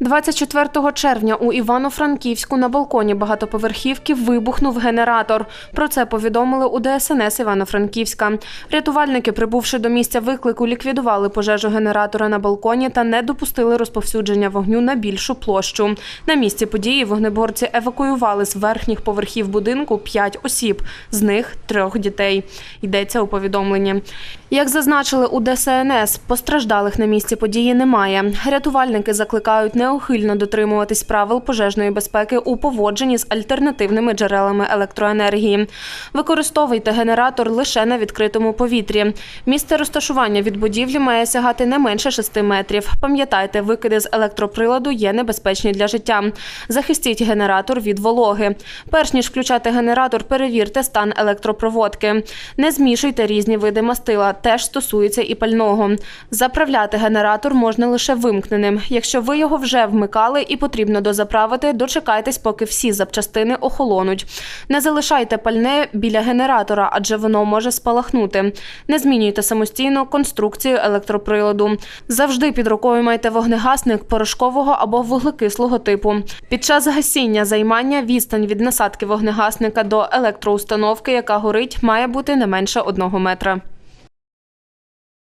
24 червня у Івано-Франківську на балконі багатоповерхівки вибухнув генератор. Про це повідомили у ДСНС Івано-Франківська. Рятувальники, прибувши до місця виклику, ліквідували пожежу генератора на балконі та не допустили розповсюдження вогню на більшу площу. На місці події вогнеборці евакуювали з верхніх поверхів будинку 5 осіб, з них трьох дітей. Йдеться у повідомленні. Як зазначили у ДСНС, постраждалих на місці події немає. Рятувальники закликають неухильно дотримуватись правил пожежної безпеки у поводженні з альтернативними джерелами електроенергії. Використовуйте генератор лише на відкритому повітрі. Місце розташування від будівлі має сягати не менше 6 метрів. Пам'ятайте, викиди з електроприладу є небезпечні для життя. Захистіть генератор від вологи. Перш ніж включати генератор, перевірте стан електропроводки. Не змішуйте різні види мастила, теж стосується і пального. Заправляти генератор можна лише вимкненим. Якщо ви його вже вмикали і потрібно дозаправити, дочекайтесь, поки всі запчастини охолонуть. Не залишайте пальне біля генератора, адже воно може спалахнути. Не змінюйте самостійно конструкцію електроприладу. Завжди під рукою майте вогнегасник порошкового або вуглекислого типу. Під час гасіння займання відстань від насадки вогнегасника до електроустановки, яка горить, має бути не менше одного метра.